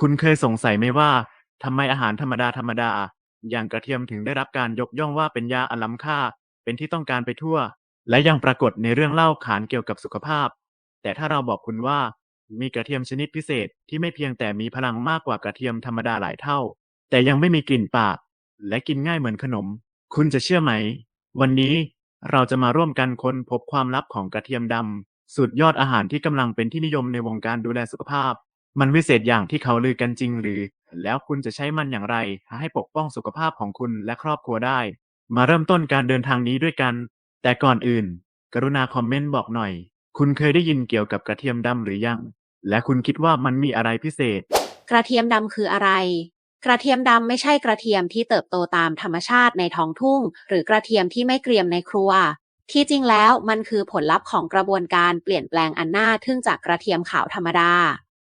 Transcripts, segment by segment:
คุณเคยสงสัยไหมว่าทำไมอาหารธรรมดาธรรมดา อย่างกระเทียมถึงได้รับการยกย่องว่าเป็นยาอันล้ำค่า เป็นที่ต้องการไปทั่ว และยังปรากฏในเรื่องเล่าขานเกี่ยวกับสุขภาพ แต่ถ้าเราบอกคุณว่า มีกระเทียมชนิดพิเศษที่ไม่เพียงแต่มีพลังมากกว่ากระเทียมธรรมดาหลายเท่า แต่ยังไม่มีกลิ่นปาก และกินง่ายเหมือนขนม คุณจะเชื่อไหม วันนี้เราจะมาร่วมกันค้นพบความลับของกระเทียมดำสุดยอดอาหารที่กำลังเป็นที่นิยมในวงการดูแลสุขภาพ มันวิเศษอย่างที่เขาลือกันจริงหรือ แล้วคุณจะใช้มันอย่างไร ให้ปกป้องสุขภาพของคุณและครอบครัวได้ มาเริ่มต้นการเดินทางนี้ด้วยกัน แต่ก่อนอื่น กรุณาคอมเมนต์บอกหน่อย คุณเคยได้ยินเกี่ยวกับกระเทียมดำหรือยัง และคุณคิดว่ามันมีอะไรพิเศษ กระเทียมดำคืออะไร กระเทียมดำไม่ใช่กระเทียมที่เติบโตตามธรรมชาติในท้องทุ่ง หรือกระเทียมที่ไม่เกรียมในครัว ที่จริงแล้วมันคือผลลัพธ์ของกระบวนการเปลี่ยนแปลงอันน่าทึ่งจากกระเทียมขาวธรรมดา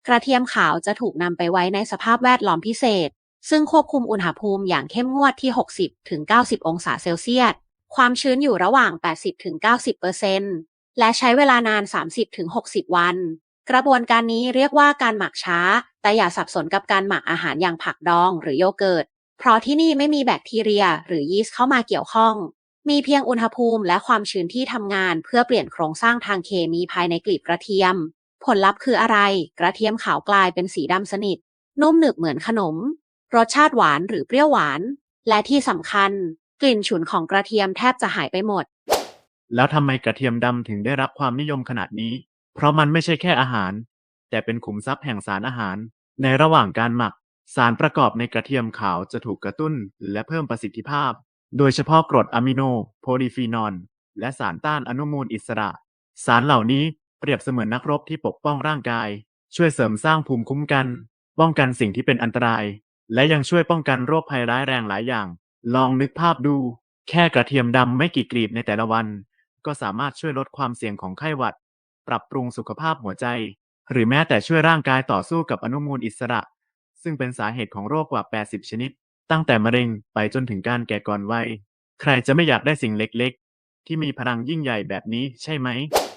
กระเทียมขาวจะถูกนำไปไว้ในสภาพแวดล้อมพิเศษ ซึ่งควบคุมอุณหภูมิอย่างเข้มงวดที่ 60ถึง90องศาเซลเซียส ความชื้นอยู่ระหว่าง 80ถึง90เปอร์เซนต์และใช้เวลานาน 30ถึง60วัน กระบวนการนี้เรียกว่าการหมักช้า แต่อย่าสับสนกับการหมักอาหารอย่างผักดองหรือโยเกิร์ต เพราะที่นี่ไม่มีแบคทีเรียหรือยีสต์เข้ามาเกี่ยวข้อง มีเพียงอุณหภูมิและความชื้นที่ทำงานเพื่อเปลี่ยนโครงสร้างทางเคมีภายในกลีบกระเทียม ผลลัพธ์คืออะไร กระเทียมขาวกลายเป็นสีดำสนิท นุ่มหนึบเหมือนขนม รสชาติหวานหรือเปรี้ยวหวาน และที่สำคัญ กลิ่นฉุนของกระเทียมแทบจะหายไปหมด แล้วทำไมกระเทียมดำถึงได้รับความนิยมขนาดนี้ เพราะมันไม่ใช่แค่อาหาร แต่เป็นขุมทรัพย์แห่งสารอาหาร ในระหว่างการหมัก สารประกอบในกระเทียมขาวจะถูกกระตุ้น และเพิ่มประสิทธิภาพ โดยเฉพาะกรดอะมิโน โพลีฟีนอล และสารต้านอนุมูลอิสระ สารเหล่านี้ เปรียบเสมือนนักรบที่ปกป้องร่างกาย ช่วยเสริมสร้างภูมิคุ้มกัน ป้องกันสิ่งที่เป็นอันตราย และยังช่วยป้องกันโรคภัยร้ายแรงหลายอย่าง ลองนึกภาพดู แค่กระเทียมดำไม่กี่กลีบในแต่ละวัน ก็สามารถช่วยลดความเสี่ยงของไข้หวัด ปรับปรุงสุขภาพหัวใจ หรือแม้แต่ช่วยร่างกายต่อสู้กับอนุมูลอิสระ ซึ่งเป็นสาเหตุของโรคกว่า 80 ชนิด ตั้งแต่มะเร็งไปจนถึงการแก่ก่อนวัยใครจะไม่อยากได้สิ่งเล็ก ที่มีพลังยิ่งใหญ่แบบนี้ใช่ไหม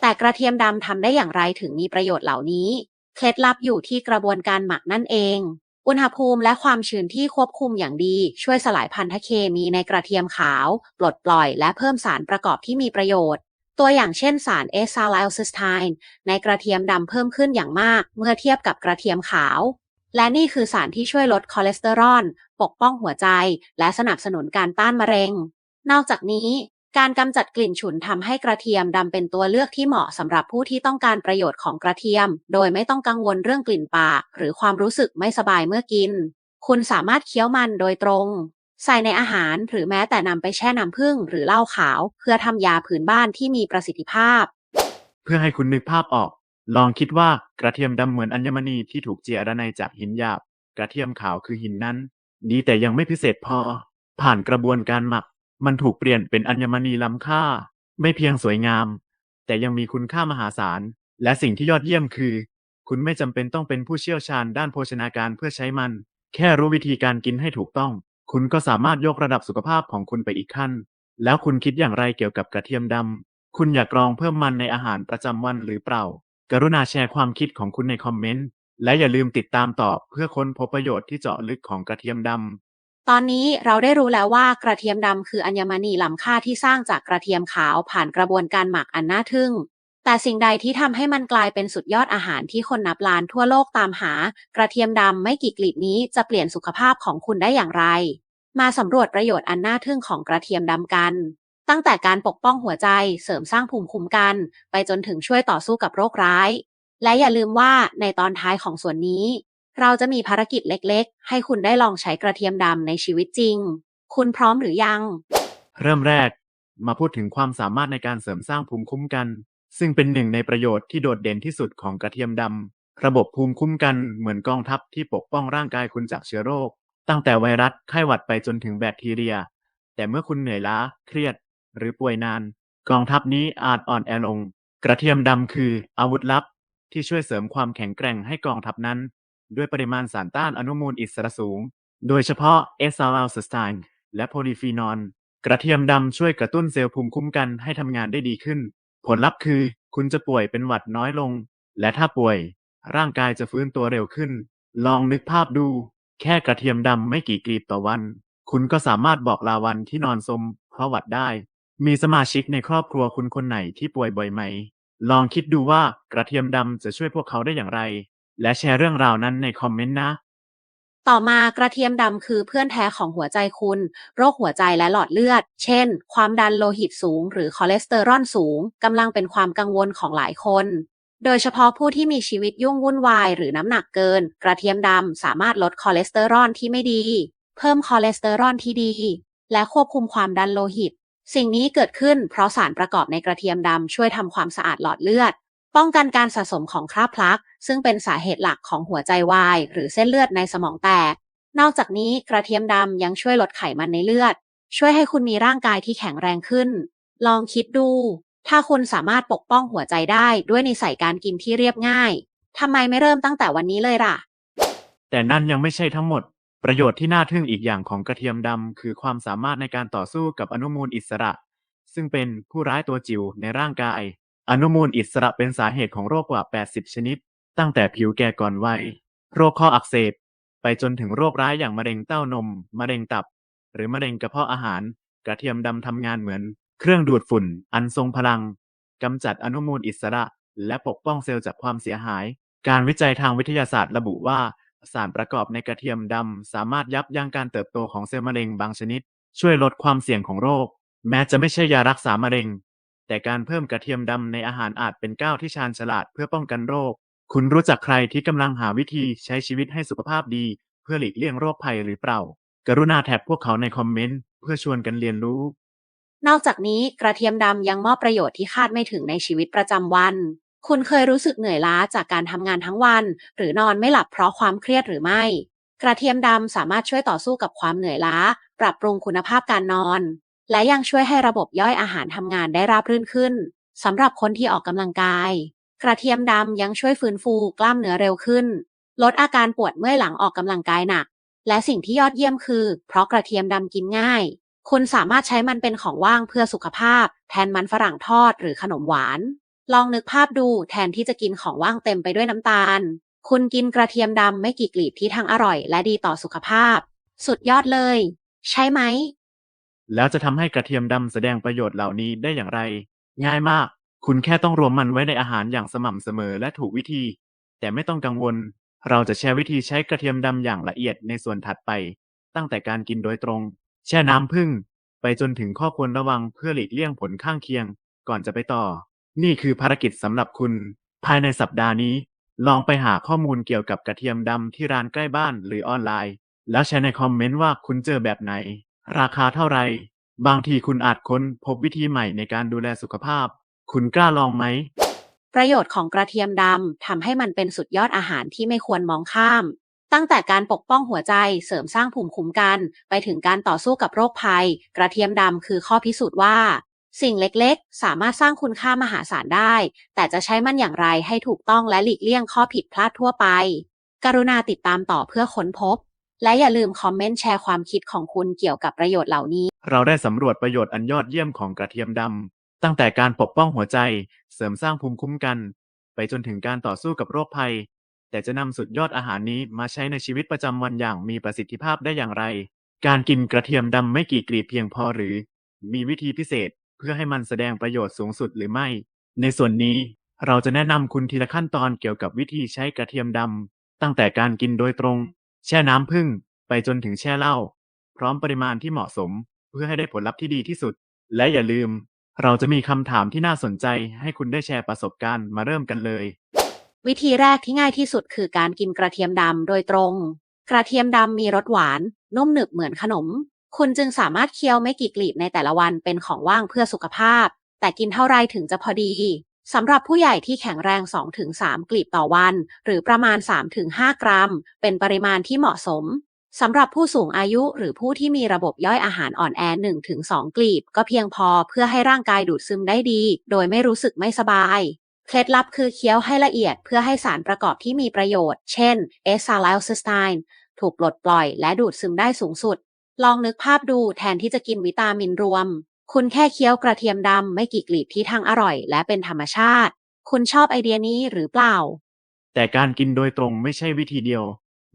แต่กระเทียมดำทำได้อย่างไรถึงมีประโยชน์เหล่านี้ เคล็ดลับอยู่ที่กระบวนการหมักนั่นเอง อุณหภูมิและความชื้นที่ควบคุมอย่างดี ช่วยสลายพันธเคมีในกระเทียมขาว ปลดปล่อยและเพิ่มสารประกอบที่มีประโยชน์ ตัวอย่างเช่นสารเอซาไลโอซิสไทน์ในกระเทียมดำเพิ่มขึ้นอย่างมาก เมื่อเทียบกับกระเทียมขาว และนี่คือสารที่ช่วยลดคอเลสเตอรอลปกป้องหัวใจ และสนับสนุนการต้านมะเร็งนอกจากนี้ การกำจัดกลิ่นฉุนทำให้กระเทียมดำเป็นตัวเลือกที่เหมาะสำหรับผู้ที่ต้องการประโยชน์ของกระเทียม โดยไม่ต้องกังวลเรื่องกลิ่นปากหรือความรู้สึกไม่สบายเมื่อกิน คุณสามารถเคี้ยวมันโดยตรง ใส่ในอาหารหรือแม้แต่นำไปแช่น้ำผึ้งหรือเหล้าขาว เพื่อทำยาผืนบ้านที่มีประสิทธิภาพ เพื่อให้คุณนึกภาพออก ลองคิดว่ากระเทียมดำเหมือนอัญมณีที่ถูกเจียระไนจากหินหยาบ กระเทียมขาวคือหินนั้น ดีแต่ยังไม่พิเศษพอ ผ่านกระบวนการหมัก มันถูกเปลี่ยนเป็นอัญมณีล้ำค่า ไม่เพียงสวยงาม แต่ยังมีคุณค่ามหาศาล และสิ่งที่ยอดเยี่ยมคือ คุณไม่จำเป็นต้องเป็นผู้เชี่ยวชาญด้านโภชนาการเพื่อใช้มัน แค่รู้วิธีการกินให้ถูกต้อง คุณก็สามารถยกระดับสุขภาพของคุณไปอีกขั้น แล้วคุณคิดอย่างไรเกี่ยวกับกระเทียมดำ คุณอยากลองเพิ่มมันในอาหารประจำวันหรือเปล่า กรุณาแชร์ความคิดของคุณในคอมเมนต์ และอย่าลืมติดตามต่อเพื่อค้นพบประโยชน์ที่เจาะลึกของกระเทียมดำ ตอนนี้เราได้รู้แล้วว่ากระเทียมดำคืออัญมณีล้ำค่าที่สร้างจากกระเทียมขาวผ่านกระบวนการหมักอันน่าทึ่ง แต่สิ่งใดที่ทำให้มันกลายเป็นสุดยอดอาหารที่คนนับล้านทั่วโลกตามหา กระเทียมดำไม่กี่กลีบนี้จะเปลี่ยนสุขภาพของคุณได้อย่างไร มาสำรวจประโยชน์อันน่าทึ่งของกระเทียมดำกัน ตั้งแต่การปกป้องหัวใจเสริมสร้างภูมิคุ้มกัน ไปจนถึงช่วยต่อสู้กับโรคร้าย และอย่าลืมว่าในตอนท้ายของส่วนนี้ เราจะมีภารกิจเล็กๆ ให้คุณได้ลองใช้กระเทียมดำในชีวิตจริง คุณพร้อมหรือยัง เริ่มแรกมาพูดถึงความสามารถในการเสริมสร้างภูมิคุ้มกัน ซึ่งเป็นหนึ่งในประโยชน์ที่โดดเด่นที่สุดของกระเทียมดำระบบภูมิคุ้มกันเหมือนกองทัพที่ปกป้องร่างกายคุณจากเชื้อโรค ตั้งแต่ไวรัสไข้หวัดไปจนถึงแบคทีเรีย แต่เมื่อคุณเหนื่อยล้า เครียด หรือป่วยนาน กองทัพนี้อาจอ่อนแอลง กระเทียมดำคืออาวุธลับที่ช่วยเสริมความแข็งแกร่งให้กองทัพนั้น ด้วยปริมาณสารต้านอนุมูลอิสระสูง โดยเฉพาะเอซาลาสไตน์และโพลีฟีนอลกระเทียมดำช่วยกระตุ้นเซลล์ภูมิคุ้มกันให้ทำงานได้ดีขึ้น ผลลัพธ์คือคุณจะป่วยเป็นหวัดน้อยลง และถ้าป่วย ร่างกายจะฟื้นตัวเร็วขึ้น ลองนึกภาพดู แค่กระเทียมดำไม่กี่กลีบต่อวัน คุณก็สามารถบอกลาวันที่นอนสมเพราะหวัดได้ มีสมาชิกในครอบครัวคุณคนไหนที่ป่วยบ่อยไหม ลองคิดดูว่ากระเทียมดำจะช่วยพวกเขาได้อย่างไร และแชร์เรื่องราวนั้นในคอมเมนต์นะ ต่อมากระเทียมดำคือเพื่อนแท้ของหัวใจคุณ โรคหัวใจและหลอดเลือด เช่น ความดันโลหิตสูง หรือคอเลสเตอรอลสูงกำลังเป็นความกังวลของหลายคนโดยเฉพาะผู้ที่มีชีวิตยุ่งวุ่นวายหรือน้ำหนักเกิน กระเทียมดำสามารถลดคอเลสเตอรอลที่ไม่ดี เพิ่มคอเลสเตอรอลที่ดี และควบคุมความดันโลหิต สิ่งนี้เกิดขึ้นเพราะสารประกอบในกระเทียมดำช่วยทำความสะอาดหลอดเลือด ป้องกันการสะสมของคราบพลัก ซึ่งเป็นสาเหตุหลักของหัวใจวายหรือเส้นเลือดในสมองแตก นอกจากนี้กระเทียมดำยังช่วยลดไขมันในเลือด ช่วยให้คุณมีร่างกายที่แข็งแรงขึ้น ลองคิดดู ถ้าคุณสามารถปกป้องหัวใจได้ด้วยนิสัยการกินที่เรียบง่ายทำไมไม่เริ่มตั้งแต่วันนี้เลยล่ะ แต่นั่นยังไม่ใช่ทั้งหมด ประโยชน์ที่น่าทึ่งอีกอย่างของกระเทียมดำคือความสามารถในการต่อสู้กับอนุมูลอิสระ ซึ่งเป็นผู้ร้ายตัวจิ๋วในร่างกาย อนุมูลอิสระเป็นสาเหตุของโรคกว่า 80 ชนิด ตั้งแต่ผิวแก่ก่อนวัย โรคข้ออักเสบ ไปจนถึงโรคร้ายอย่างมะเร็งเต้านม มะเร็งตับ หรือมะเร็งกระเพาะอาหาร กระเทียมดำทำงานเหมือน เครื่องดูดฝุ่น อันทรงพลังกำจัดอนุมูลอิสระ และปกป้องเซลล์จากความเสียหาย การวิจัยทางวิทยาศาสตร์ระบุว่า สารประกอบในกระเทียมดำสามารถยับยั้งการเติบโตของเซลล์มะเร็งบางชนิด ช่วยลดความเสี่ยงของโรค แม้จะไม่ใช่ยารักษามะเร็ง แต่การเพิ่มกระเทียมดำในอาหารอาจเป็นก้าวที่ชาญฉลาดเพื่อป้องกันโรค คุณรู้จักใครที่กำลังหาวิธีใช้ชีวิตให้สุขภาพดี เพื่อหลีกเลี่ยงโรคภัยหรือเปล่า กรุณาแท็กพวกเขาในคอมเมนต์เพื่อชวนกันเรียนรู้ นอกจากนี้กระเทียมดำยังมอบประโยชน์ที่คาดไม่ถึงในชีวิตประจำวัน คุณเคยรู้สึกเหนื่อยล้าจากการทำงานทั้งวัน หรือนอนไม่หลับเพราะความเครียดหรือไม่ กระเทียมดำสามารถช่วยต่อสู้กับความเหนื่อยล้า ปรับปรุงคุณภาพการนอน และยังช่วยให้ระบบย่อยอาหารทำงานได้ราบรื่นขึ้นสำหรับคนที่ออกกำลังกาย กระเทียมดำยังช่วยฟื้นฟูกล้ามเนื้อเร็วขึ้น ลดอาการปวดเมื่อยหลังออกกำลังกายหนัก และสิ่งที่ยอดเยี่ยมคือ เพราะกระเทียมดำกินง่าย คุณสามารถใช้มันเป็นของว่างเพื่อสุขภาพ แทนมันฝรั่งทอดหรือขนมหวาน ลองนึกภาพดูแทนที่จะกินของว่างเต็มไปด้วยน้ำตาล คุณกินกระเทียมดำไม่กี่กลีบที่ทั้งอร่อย และดีต่อสุขภาพ สุดยอดเลย ใช่ไหม แล้วจะทำให้กระเทียมดำแสดงประโยชน์เหล่านี้ได้อย่างไร ง่ายมาก คุณแค่ต้องรวมมันไว้ในอาหารอย่างสม่ำเสมอและถูกวิธี แต่ไม่ต้องกังวล เราจะแชร์วิธีใช้กระเทียมดำอย่างละเอียดในส่วนถัดไป ตั้งแต่การกินโดยตรง แช่น้ำผึ้งไปจนถึงข้อควรระวังเพื่อหลีกเลี่ยงผลข้างเคียง ก่อนจะไปต่อ นี่คือภารกิจสำหรับคุณ ภายในสัปดาห์นี้ ลองไปหาข้อมูลเกี่ยวกับกระเทียมดำที่ร้านใกล้บ้านหรือออนไลน์ แล้วแชร์ในคอมเมนต์ว่าคุณเจอแบบไหน ราคาเท่าไหร่ บางทีคุณอาจค้นพบวิธีใหม่ในการดูแลสุขภาพ คุณกล้าลองไหม ประโยชน์ของกระเทียมดำทำให้มันเป็นสุดยอดอาหารที่ไม่ควรมองข้าม ตั้งแต่การปกป้องหัวใจเสริมสร้างภูมิคุ้มกัน ไปถึงการต่อสู้กับโรคภัย กระเทียมดำคือข้อพิสูจน์ว่า สิ่งเล็กๆ สามารถสร้างคุณค่ามหาศาลได้ แต่จะใช้มันอย่างไรให้ถูกต้องและหลีกเลี่ยงข้อผิดพลาดทั่วไป กรุณาติดตามต่อเพื่อค้นพบ และอย่าลืมคอมเมนต์แชร์ความคิดของคุณเกี่ยวกับประโยชน์เหล่านี้ เราได้สำรวจประโยชน์อันยอดเยี่ยมของกระเทียมดำ ตั้งแต่การปกป้องหัวใจ เสริมสร้างภูมิคุ้มกัน ไปจนถึงการต่อสู้กับโรคภัย แต่จะนำสุดยอดอาหารนี้มาใช้ในชีวิตประจำวันอย่างมีประสิทธิภาพได้อย่างไร การกินกระเทียมดำไม่กี่กลีบเพียงพอหรือ มีวิธีพิเศษเพื่อให้มันแสดงประโยชน์สูงสุดหรือไม่ ในส่วนนี้เราจะแนะนำคุณทีละขั้นตอนเกี่ยวกับวิธีใช้กระเทียมดำตั้งแต่การกินโดยตรง แช่น้ำผึ้งไปจนถึงแช่เหล้าพร้อมปริมาณที่เหมาะสม เพื่อให้ได้ผลลัพธ์ที่ดีที่สุด และอย่าลืม เราจะมีคำถามที่น่าสนใจ ให้คุณได้แชร์ประสบการณ์มาเริ่มกันเลย วิธีแรกที่ง่ายที่สุดคือการกินกระเทียมดำโดยตรง กระเทียมดำมีรสหวาน นุ่มหนึบเหมือนขนม คุณจึงสามารถเคี้ยวไม่กี่กลีบในแต่ละวันเป็นของว่างเพื่อสุขภาพ แต่กินเท่าไรถึงจะพอดี สำหรับผู้ใหญ่ที่แข็งแรง 2-3 กลีบต่อวัน หรือประมาณ 3-5 กรัม เป็นปริมาณที่เหมาะสมสำหรับผู้สูงอายุหรือผู้ที่มีระบบย่อยอาหารอ่อนแอ 1-2 กลีบ ก็เพียงพอเพื่อให้ร่างกายดูดซึมได้ดี โดยไม่รู้สึกไม่สบาย เคล็ดลับคือเคี้ยวให้ละเอียดเพื่อให้สารประกอบที่มีประโยชน์ เช่นเอสซาไลซิสไตน์ถูกปลดปล่อยและดูดซึมได้สูงสุด ลองนึกภาพดูแทนที่จะกินวิตามินรวม คุณแค่เคี้ยวกระเทียมดำไม่กี่กลีบที่ทั้งอร่อย และเป็นธรรมชาติ คุณชอบไอเดียนี้หรือเปล่า แต่การกินโดยตรงไม่ใช่วิธีเดียว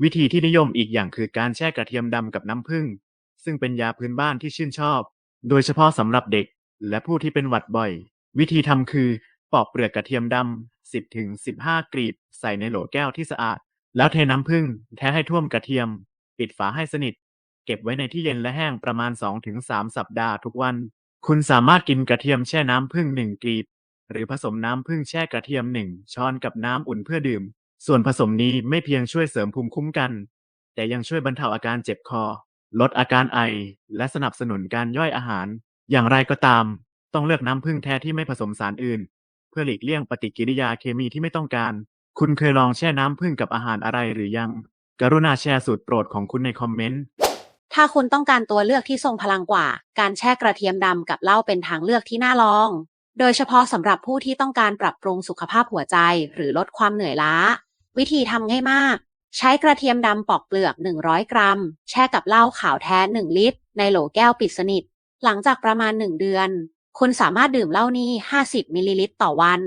วิธีที่นิยมอีกอย่างคือการแช่กระเทียมดำกับน้ำผึ้งซึ่งเป็นยาพื้นบ้านที่ชื่นชอบ โดยเฉพาะสำหรับเด็ก และผู้ที่เป็นหวัดบ่อย วิธีทำคือปอกเปลือกกระเทียมดำ10ถึง15กรีบ ใส่ในโหลแก้วที่สะอาด แล้วเทน้ำผึ้งแท้ให้ท่วมกระเทียม ปิดฝาให้สนิท เก็บไว้ในที่เย็นและแห้งประมาณ 2-3 สัปดาห์ทุกวัน คุณสามารถกินกระเทียมแช่น้ำผึ้ง1กรีบ หรือผสมน้ำผึ้งแช่กระเทียม1ช้อนกับน้ำอุ่นเพื่อดื่ม ส่วนผสมนี้ไม่เพียงช่วยเสริมภูมิคุ้มกัน แต่ยังช่วยบรรเทาอาการเจ็บคอ ลดอาการไอ และสนับสนุนการย่อยอาหาร อย่างไรก็ตาม ต้องเลือกน้ำผึ้งแท้ที่ไม่ผสมสารอื่น เพื่อหลีกเลี่ยงปฏิกิริยาเคมีที่ไม่ต้องการ คุณเคยลองแช่น้ำผึ้งกับอาหารอะไรหรือยัง กรุณาแชร์สูตรโปรดของคุณในคอมเมนต์ ถ้าคุณต้องการตัวเลือกที่ทรงพลังกว่า การแช่กระเทียมดำกับเหล้าเป็นทางเลือกที่น่าลอง โดยเฉพาะสำหรับผู้ที่ต้องการปรับปรุงสุขภาพหัวใจ หรือลดความเหนื่อยล้า วิธีทำง่ายมาก ใช้กระเทียมดำปอกเปลือก 100 กรัม แช่กับเหล้าขาวแท้ 1 ลิตร ในโหลแก้วปิดสนิท หลังจากประมาณ 1 เดือน คุณสามารถดื่มเหล้านี้ 50 มิลลิลิตรต่อวัน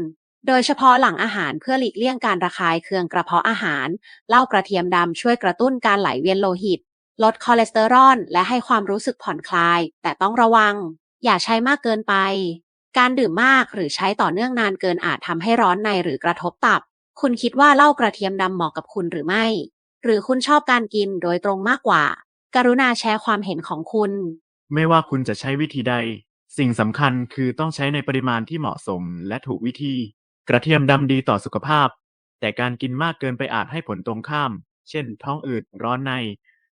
โดยเฉพาะหลังอาหารเพื่อหลีกเลี่ยงการระคายเคืองกระเพาะอาหาร เหล้ากระเทียมดำช่วยกระตุ้นการไหลเวียนโลหิต ลดคอเลสเตอรอลและให้ความรู้สึกผ่อนคลาย แต่ต้องระวัง อย่าใช้มากเกินไป การดื่มมากหรือใช้ต่อเนื่องนานเกินอาจทำให้ร้อนในหรือกระทบตับ คุณคิดว่าเหล้ากระเทียมดำเหมาะกับคุณหรือไม่ หรือคุณชอบการกินโดยตรงมากกว่า กรุณาแชร์ความเห็นของคุณ ไม่ว่าคุณจะใช้วิธีใด สิ่งสำคัญคือต้องใช้ในปริมาณที่เหมาะสมและถูกวิธี กระเทียมดำดีต่อสุขภาพ แต่การกินมากเกินไปอาจให้ผลตรงข้าม เช่น ท้องอืดร้อนใน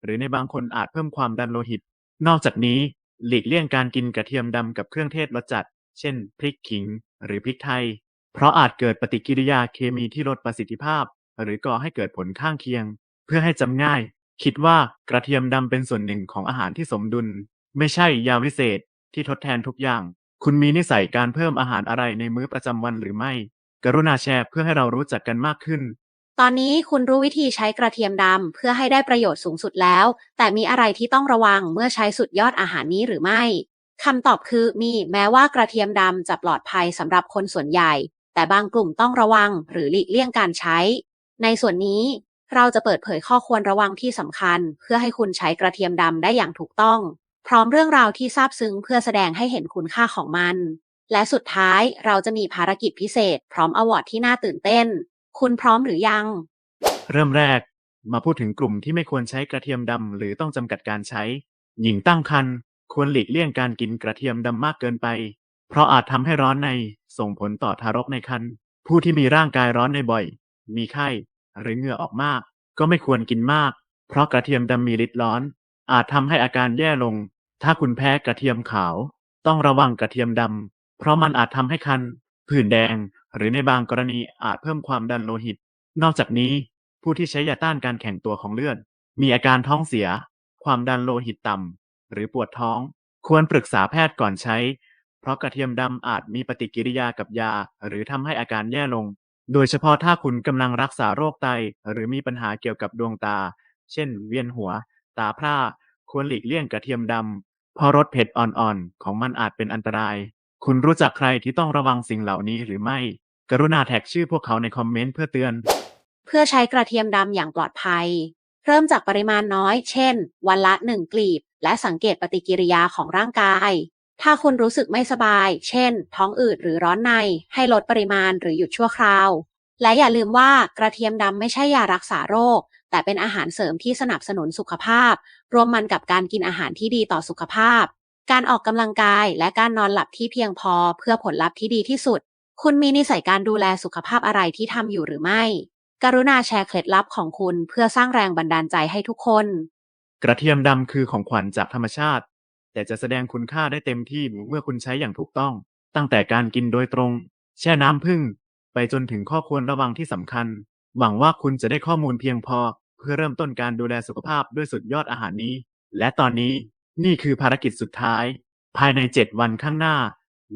หรือในบางคนอาจเพิ่มความดันโลหิต นอกจากนี้หลีกเลี่ยงการกินกระเทียมดำกับเครื่องเทศรสจัด เช่น พริกขิง หรือพริกไทย เพราะอาจเกิดปฏิกิริยาเคมีที่ลดประสิทธิภาพ หรือก่อให้เกิดผลข้างเคียง เพื่อให้จำง่าย คิดว่ากระเทียมดำเป็นส่วนหนึ่งของอาหารที่สมดุล ไม่ใช่ยาวิเศษที่ทดแทนทุกอย่าง คุณมีนิสัยการเพิ่มอาหารอะไรในมื้อประจำวันหรือไม่ กรุณาแชร์เพื่อให้เรารู้จักกันมากขึ้น ตอนนี้คุณรู้วิธีใช้กระเทียมดำเพื่อให้ได้ประโยชน์สูงสุดแล้ว แต่มีอะไรที่ต้องระวังเมื่อใช้สุดยอดอาหารนี้หรือไม่คำตอบคือมีแม้ว่ากระเทียมดำจะปลอดภัยสำหรับคนส่วนใหญ่ แต่บางกลุ่มต้องระวังหรือหลีกเลี่ยงการใช้ ในส่วนนี้เราจะเปิดเผยข้อควรระวังที่สำคัญ เพื่อให้คุณใช้กระเทียมดำได้อย่างถูกต้อง พร้อมเรื่องราวที่ซาบซึ้งเพื่อแสดงให้เห็นคุณค่าของมัน และสุดท้ายเราจะมีภารกิจพิเศษ พร้อมอวอร์ดที่น่าตื่นเต้น คุณพร้อมหรือยัง เริ่มแรก มาพูดถึงกลุ่มที่ไม่ควรใช้กระเทียมดำหรือต้องจำกัดการใช้ หญิงตั้งครรภ์ควรหลีกเลี่ยงการกินกระเทียมดำมากเกินไป เพราะอาจทำให้ร้อนในส่งผลต่อทารกในครรภ์ผู้ที่มีร่างกายร้อนในบ่อย มีไข้ หรือเหงื่อออกมาก ก็ไม่ควรกินมาก เพราะกระเทียมดำมีฤทธิ์ร้อน อาจทำให้อาการแย่ลง ถ้าคุณแพ้กระเทียมขาว ต้องระวังกระเทียมดำเพราะมันอาจทำให้คันผื่นแดง หรือในบางกรณีอาจเพิ่มความดันโลหิต นอกจากนี้ ผู้ที่ใช้ยาต้านการแข็งตัวของเลือด มีอาการท้องเสีย ความดันโลหิตต่ำหรือปวดท้อง ควรปรึกษาแพทย์ก่อนใช้ เพราะกระเทียมดำอาจมีปฏิกิริยากับยา หรือทำให้อาการแย่ลง โดยเฉพาะถ้าคุณกำลังรักษาโรคไต หรือมีปัญหาเกี่ยวกับดวงตา เช่น เวียนหัว ตาพร่า ควรหลีกเลี่ยงกระเทียมดำเพราะรสเผ็ดอ่อนๆ ของมันอาจเป็นอันตราย คุณรู้จักใครที่ต้องระวังสิ่งเหล่านี้หรือไม่ กรุณาแท็กชื่อพวกเขาในคอมเมนต์เพื่อเตือน เพื่อใช้กระเทียมดำอย่างปลอดภัย เริ่มจากปริมาณน้อย เช่น วันละ1กลีบ และสังเกตปฏิกิริยาของร่างกาย ถ้าคุณรู้สึกไม่สบาย เช่น ท้องอืดหรือร้อนใน ให้ลดปริมาณหรือหยุดชั่วคราว และอย่าลืมว่ากระเทียมดำไม่ใช่ยารักษาโรค แต่เป็นอาหารเสริมที่สนับสนุนสุขภาพ รวมมันกับการกินอาหารที่ดีต่อสุขภาพ การออกกำลังกายและการนอนหลับที่เพียงพอเพื่อผลลัพธ์ที่ดีที่สุด คุณมีนิสัยการดูแลสุขภาพอะไรที่ทำอยู่หรือไม่ กรุณาแชร์เคล็ดลับของคุณเพื่อสร้างแรงบันดาลใจให้ทุกคน กระเทียมดำคือของขวัญจากธรรมชาติ แต่จะแสดงคุณค่าได้เต็มที่เมื่อคุณใช้อย่างถูกต้อง ตั้งแต่การกินโดยตรง แช่น้ำผึ้งไปจนถึงข้อควรระวังที่สำคัญ หวังว่าคุณจะได้ข้อมูลเพียงพอ เพื่อเริ่มต้นการดูแลสุขภาพด้วยสุดยอดอาหารนี้ และตอนนี้ นี่คือภารกิจสุดท้าย ภายใน 7 วันข้างหน้า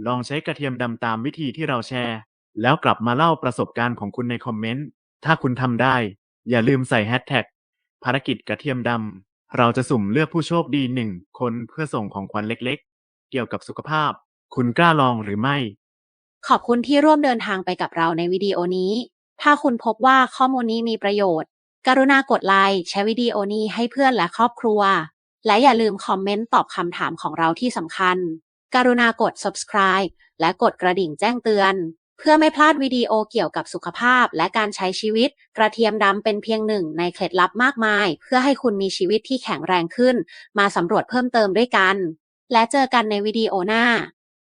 ลองใช้กระเทียมดำตามวิธีที่เราแชร์ แล้วกลับมาเล่าประสบการณ์ของคุณในคอมเมนต์ ถ้าคุณทำได้ อย่าลืมใส่แฮชแท็กภารกิจกระเทียมดำ เราจะสุ่มเลือกผู้โชคดีหนึ่งคนเพื่อส่งของขวัญเล็กๆ เกี่ยวกับสุขภาพ คุณกล้าลองหรือไม่ ขอบคุณที่ร่วมเดินทางไปกับเราในวิดีโอนี้ ถ้าคุณพบว่าข้อมูลนี้มีประโยชน์ กรุณากดไลค์แชร์วิดีโอนี้ให้เพื่อนและครอบครัว และอย่าลืมคอมเมนต์ตอบคำถามของเราที่สำคัญ กรุณากด subscribe และกดกระดิ่งแจ้งเตือน เพื่อไม่พลาดวิดีโอเกี่ยวกับสุขภาพและการใช้ชีวิต กระเทียมดำเป็นเพียงหนึ่งในเคล็ดลับมากมาย เพื่อให้คุณมีชีวิตที่แข็งแรงขึ้น มาสำรวจเพิ่มเติมด้วยกัน และเจอกันในวิดีโอหน้า